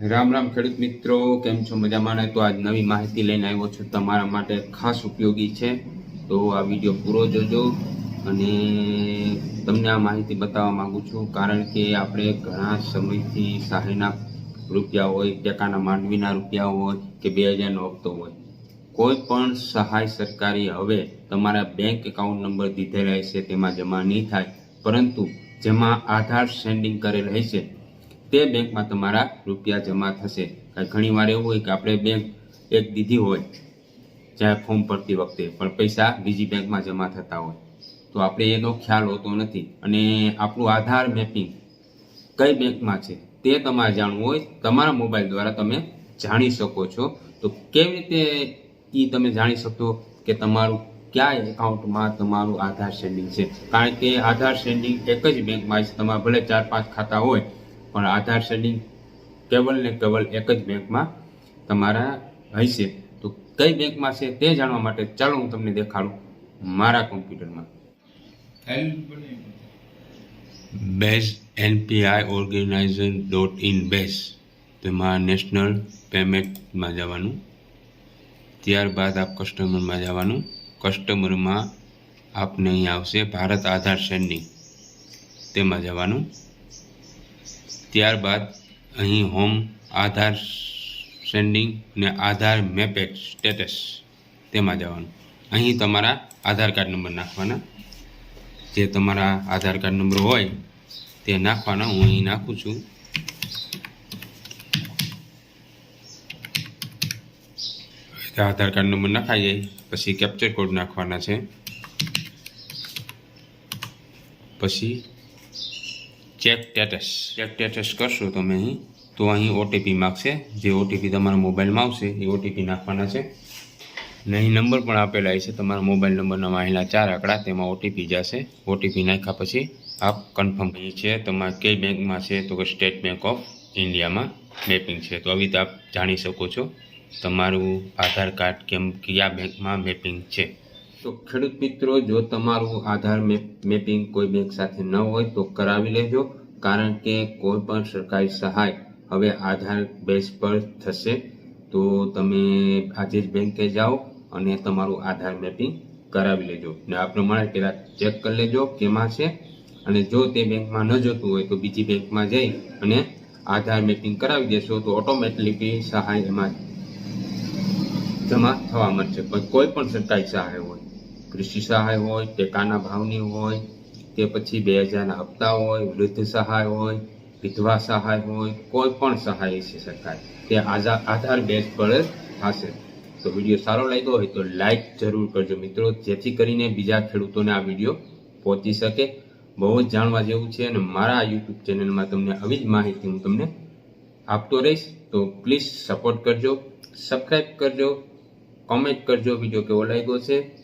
રામ રામ ખેડૂત મિત્રો, કેમ છો મજામાં? ને તો આજ નવી માહિતી લઈને આવ્યો છું તમારા માટે ખાસ ઉપયોગી છે. તો આ વીડિયો પૂરો જોજો અને તમને આ માહિતી બતાવવા માગું છું. કારણ કે આપણે ઘણા સમયથી સહાયના રૂપિયા હોય, ટેકાના માંડવીના રૂપિયા હોય કે બે હજારનો હપ્તો હોય. કોઈ પણ સહાય સરકારી હવે તમારા બેંક એકાઉન્ટ નંબર દીધેલા હશે, તેમાં જમા નહીં થાય. પરંતુ જેમાં આધાર સેન્ડિંગ કરેલ હશે તે બેંકમાં તમારા રૂપિયા જમા થશે. કાંઈ ઘણી વાર એવું હોય કે આપણે બેંક એક દીધી હોય જ્યાં ફોર્મ ભરતી વખતે, પણ પૈસા બીજી બેંકમાં જમા થતા હોય. તો આપણે એનો ખ્યાલ હોતો નથી. અને આપણું આધાર મેપિંગ કઈ બેંકમાં છે, તે તમારે જાણવું હોય. તમારા મોબાઈલ દ્વારા તમે જાણી શકો છો. તો કેવી રીતે એ તમે જાણી શકો કે તમારું કયા એકાઉન્ટમાં તમારું આધાર સેન્ડિંગ છે? કારણ કે આધાર સેન્ડિંગ એક જ બેંકમાં છે તમારે ભલે ચાર પાંચ ખાતા હોય પણ આધાર સેન્ડિંગ કેવલ ને કેવલ એક જ બેંકમાં તમારા હશે. તો કઈ બેંકમાં છે તે જાણવા માટે ચાલો હું તમને દેખાડું મારા કોમ્પ્યુટરમાં. Base NPI organisation dot in base તેમાં નેશનલ પેમેન્ટમાં જવાનું. ત્યારબાદ આપ કસ્ટમરમાં જવાનું. કસ્ટમરમાં આપને અહીં આવશે ભારત આધાર સેન્ડિંગ. તેમાં જવાનું. ત્યારબાદ અહીં હોમ આધાર સેન્ડિંગ ને આધાર મેપેજ સ્ટેટસ તેમાં જવાનું. અહીં તમારા આધાર કાર્ડ નંબર નાખવાના. જે તમારા આધાર કાર્ડ નંબર હોય તે નાખવાના. હું અહીં નાખું છું. આધાર કાર્ડ નંબર નાખાઈ જાય. પછી કેપ્ચર કોડ નાખવાના છે. પછી ચેક સ્ટેટસ. ચેક સ્ટેટસ કરશો તમે અહીં, તો અહીં ઓટીપી માગશે. જે ઓટીપી તમારા મોબાઈલમાં આવશે, એ ઓટીપી નાખવાના છે. ને અહીં નંબર પણ આપેલા છે, તમારા મોબાઈલ નંબરના વાહેલા ચાર આંકડા, તેમાં ઓટીપી જશે. ઓટીપી નાખ્યા પછી આપ કન્ફર્મ અહીં છે તમારે કઈ બેંકમાં છે, તો કે સ્ટેટ બેંક ઓફ ઇન્ડિયામાં મેપિંગ છે. તો આવી રીતે આપ જાણી શકો છો, તમારું આધાર કાર્ડ કેમ, કયા બેંકમાં મેપિંગ છે. તો ખેડૂત મિત્રો, જો તમારું આધાર મેપિંગ કોઈ બેંક સાથે ન હોય તો કરાવી લેજો, કારણ કે કોઈ પણ સરકારી સહાય હવે આધાર બેઝ પર થશે. તો તમે આજે જ બેંકે જાઓ અને તમારું આધાર મેપિંગ કરાવી લેજો. ને આ પ્રમાણે પહેલાં ચેક કરી લેજો કેમાં છે. અને જો તે બેંકમાં ન જતું હોય તો બીજી બેંકમાં જઈ અને આધાર મેપિંગ કરાવી દેશો તો ઓટોમેટિકલી સહાય એમાં જમા થવા મળશે. કોઈ પણ સરકારી સહાય હોય. કૃષિ સહાય હોય, ટેકાના ભાવની હોય, કે પછી બે હજારના હપ્તા હોય, વૃદ્ધ સહાય હોય, વિધવા સહાય હોય, કોઈ પણ સહાય છે સરકાર, તે આધાર બેઝ પર થશે. તો વીડિયો સારો લાગ્યો હોય તો લાઈક જરૂર કરજો મિત્રો, જેથી કરીને બીજા ખેડૂતોને આ વીડિયો પહોંચી શકે. બહુ જ જાણવા જેવું છે અને મારા યુટ્યુબ ચેનલમાં તમને આવી જ માહિતી હું તમને આપતો રહીશ. તો પ્લીઝ સપોર્ટ કરજો સબસ્ક્રાઈબ કરજો, કોમેન્ટ કરજો, વીડિયો કેવો લાગ્યો છે.